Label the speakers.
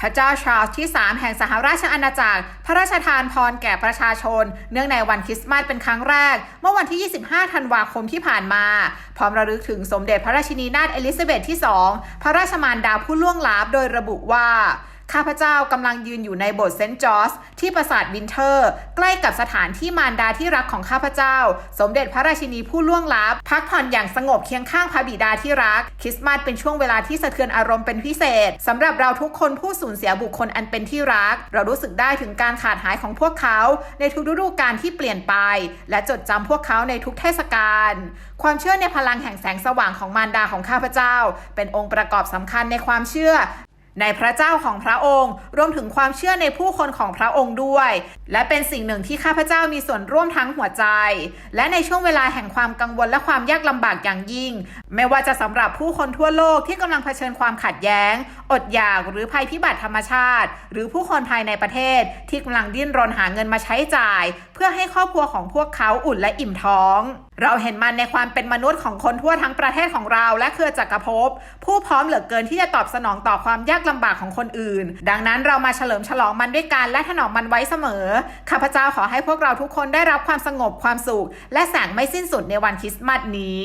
Speaker 1: พระเจ้าชาร์ลส์ที่ 3 แห่งสหราชอาณาจักร พระราชทานพรแก่ประชาชน เนื่องในวันคริสต์มาสเป็นครั้งแรก เมื่อวันที่ 25 ธันวาคมที่ผ่านมา พร้อมระลึกถึงสมเด็จพระราชินีนาถเอลิซาเบธที่ 2 พระราชมารดาผู้ล่วงลับโดยระบุว่า ข้าพเจ้ากำลังยืนอยู่ในโบสถ์เซนต์จอร์จที่ปราสาทวินเทอร์ ใกล้กับสถานที่มารดาที่รักของข้าพเจ้า สมเด็จพระราชินีผู้ล่วงลับ พักผ่อนอย่างสงบเคียงข้างพระบิดาที่รัก คริสต์มาสเป็นช่วงเวลาที่สะเทือนอารมณ์เป็นพิเศษสำหรับเราทุกคนผู้สูญเสียบุคคลอันเป็นที่รัก เรารู้สึกได้ถึงการขาดหายของพวกเขา ในทุกฤดูกาลที่เปลี่ยนไป และจดจำพวกเขาในทุกเทศกาลความเชื่อในพลังแห่งแสงสว่างของมารดาของข้าพเจ้า เป็นองค์ประกอบสำคัญในความเชื่อ ในพระเจ้าของพระองค์ รวมถึงความเชื่อในผู้คนของพระองค์ด้วย และเป็นสิ่งหนึ่งที่ข้าพเจ้ามีส่วนร่วมทั้งหัวใจ และในช่วงเวลาแห่งความกังวลและความยากลำบากอย่างยิ่ง ไม่ว่าจะสำหรับผู้คนทั่วโลกที่กำลังเผชิญความขัดแย้ง อดอยากหรือภัยพิบัติธรรมชาติ หรือผู้คนภายในประเทศที่กำลังดิ้นรนหาเงินมาใช้จ่าย เพื่อให้ครอบครัวของพวกเขาอุ่นและอิ่มท้อง เราเห็นมันในความเป็นมนุษย์ของคนทั่วทั้งประเทศของเรา และเครือจักรภพ ผู้พร้อมเหลือเกินที่จะตอบสนองต่อความยากลำบากของคนอื่น ดังนั้นเรามาเฉลิมฉลองมันด้วยกันและถนอมมันไว้เสมอ ข้าพเจ้าขอให้พวกเราทุกคนได้รับความสงบความสุข และแสงไม่สิ้นสุดในวันคริสต์มาสนี้